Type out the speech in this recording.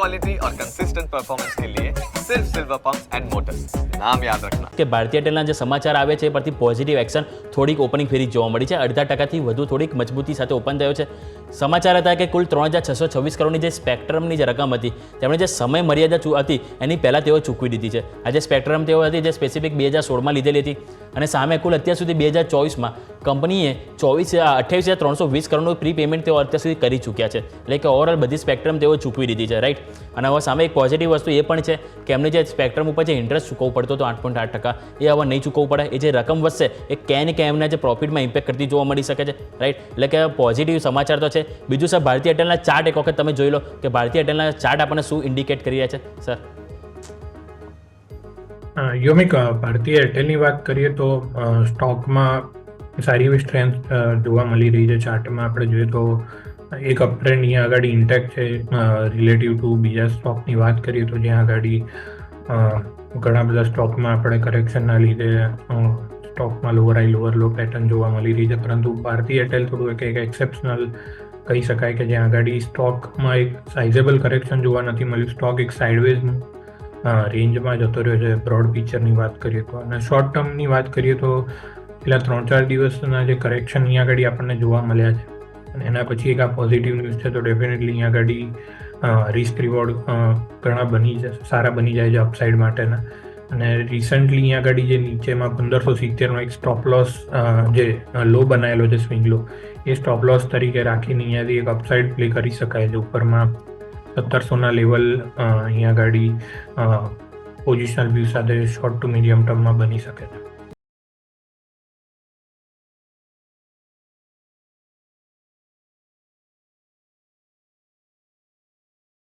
Quality और consistent performance के लिए सिर्फ सिल्वर पंप्स एंड मोटर्स नाम याद रखना કે ભારતીય ટેલના જે સમાચાર આવે છે એ પરથી પોઝિટિવ એક્શન થોડીક ઓપનિંગ ફેરી જોવા મળી છે અડધા ટકાથી વધુ થોડીક મજબૂતી સાથે ઓપન થયો છે સમાચાર હતા કે કુલ ત્રણ હજાર છસો છવ્વીસ કરોડની જે સ્પેક્ટ્રમની જે રકમ હતી તેમણે જે સમય મર્યાદા ચૂ- હતી એની પહેલાં તેઓ ચૂકવી દીધી છે આ જે સ્પેક્ટ્રમ તેઓ હતી જે સ્પેસિફિક બે હજાર સોળમાં લીધેલી હતી અને સામે કુલ અત્યાર સુધી બે હજાર ચોવીસમાં કંપનીએ ચોવીસ અઠ્યાવીસ હજાર ત્રણસો વીસ કરોડનું પ્રી પેમેન્ટ તેઓ અત્યાર સુધી કરી ચૂક્યા છે. એટલે કે ઓવરઓલ બધી સ્પેક્ટ્રમ તેઓ ચૂકવી દીધી છે રાઈટ અને હવે સામે એક પોઝિટિવ વસ્તુ એ પણ છે કે એમને જે સ્પેક્ટ્રમ ઉપર જે ઇન્ટરેસ્ટ ચૂકવવો પડતો હતો આઠ પોઈન્ટ આઠ ટકા, એ હવે નહીં ચૂકવવું પડે. એ જે રકમ વધશે, એ ક્યાંય ને ક્યાંય એમના જે પ્રોફિટમાં ઇમ્પેક્ટ કરતી જોવા મળી શકે છે રાઈટ એટલે કે પોઝિટિવ સમાચાર તો છે. બીજું સર ભારતીય એરટેલના ચાર્ટ એક વખત તમે જોઈ લો કે ભારતીય એરટેલના ચાર્ટ આપણને શું ઇન્ડિકેટ કરી રહ્યા છે સર યોમિક ભારતીય એરટેલની વાત કરીએ તો સ્ટોકમાં સારી એવી સ્ટ્રેન્થ જોવા મળી રહી છે. ચાર્ટમાં આપણે જોઈએ તો એક અપટ્રેન્ડ અહીંયા આગળ ઇન્ટેક છે રિલેટિવ ટુ બીજા સ્ટોકની વાત કરીએ તો જ્યાં આગળ ઘણા બધા સ્ટોકમાં આપણે કરેક્શનના લીધે સ્ટોકમાં lower high lower low pattern જોવા મળી રહી છે. પરંતુ ભારતીય એરટેલ થોડું એક એક્સેપ્શનલ કહી શકાય કે જ્યાં આગળ સ્ટોકમાં એક સાઇઝેબલ કરેક્શન જોવા નથી મળ્યું. સ્ટોક એક સાઇડવેઝ રેન્જમાં જતો રહ્યો છે. બ્રોડ પિક્ચરની વાત કરીએ તો. અને શોર્ટ ટર્મની વાત કરીએ તો પેલા ત્રણ ચાર દિવસના જે કરેક્શન અહીંયા આગળ આપણને જોવા મળ્યા છે. અને એના પછી એક આ પોઝિટિવ ન્યૂઝ છે, તો ડેફિનેટલી અહીંયા આગળ રિસ્ક રિવોર્ડ ઘણા બની જાય સારા બની જાય છે અપસાઇડ માટેના. અને રિસન્ટલી અહીંયા આગળ જે નીચેમાં પંદરસો સિત્તેરનો એક સ્ટોપ લોસ જે લો બનાવેલો છે સ્વિંગ લો એ સ્ટોપ લોસ તરીકે રાખીને અહીંયાથી એક અપસાઇડ પ્લે કરી શકાય છે. ઉપરમાં સત્તરસોના લેવલ અહીંયા આગળ પોઝિશનલ વ્યૂ સાથે શોર્ટ ટુ મીડિયમ ટર્મમાં બની શકે છે.